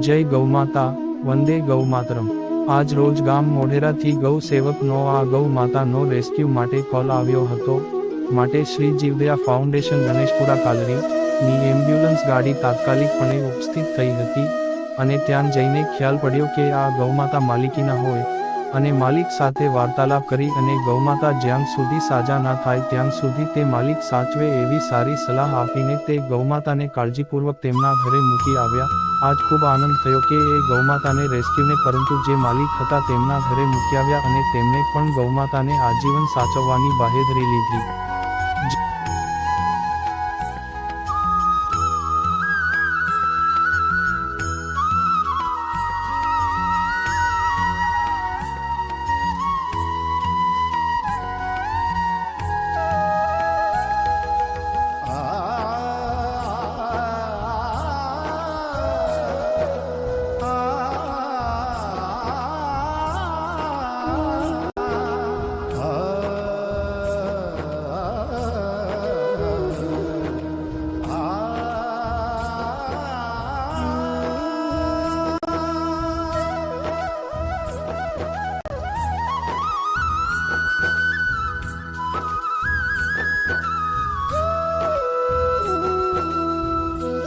જય ગૌમાતા વંદે ગૌ માતરમ. આજ રોજ ગામ મોઢેરાથી ગૌ સેવકનો આ ગૌ માતાનો રેસ્ક્યુ માટે કોલ આવ્યો હતો. માટે શ્રી જીવદયા ફાઉન્ડેશન ગણેશપુરા કાલરી ની એમ્બ્યુલન્સ ગાડી તાત્કાલિકપણે ઉપસ્થિત થઈ હતી. અને ત્યાં જઈને ખ્યાલ પડ્યો કે આ ગૌમાતા માલિકીના હોય. અને માલિક સાથે વાર્તાલાપ કરી અને ગૌમાતા જ્યાં સુધી સાજા ના થાય ત્યાં સુધી તે માલિક સાચવે એવી સારી સલાહ આપીને તે ગૌમાતાને કાળજીપૂર્વક તેમના ઘરે મૂકી આવ્યા. આજ ખૂબ આનંદ થયો કે એ ગૌમાતાને રેસ્ક્યુને પરંતુ જે માલિક હતા તેમના ઘરે મૂકી આવ્યા અને તેમણે પણ ગૌમાતાને આજીવન સાચવવાની બાહેધરી લીધી.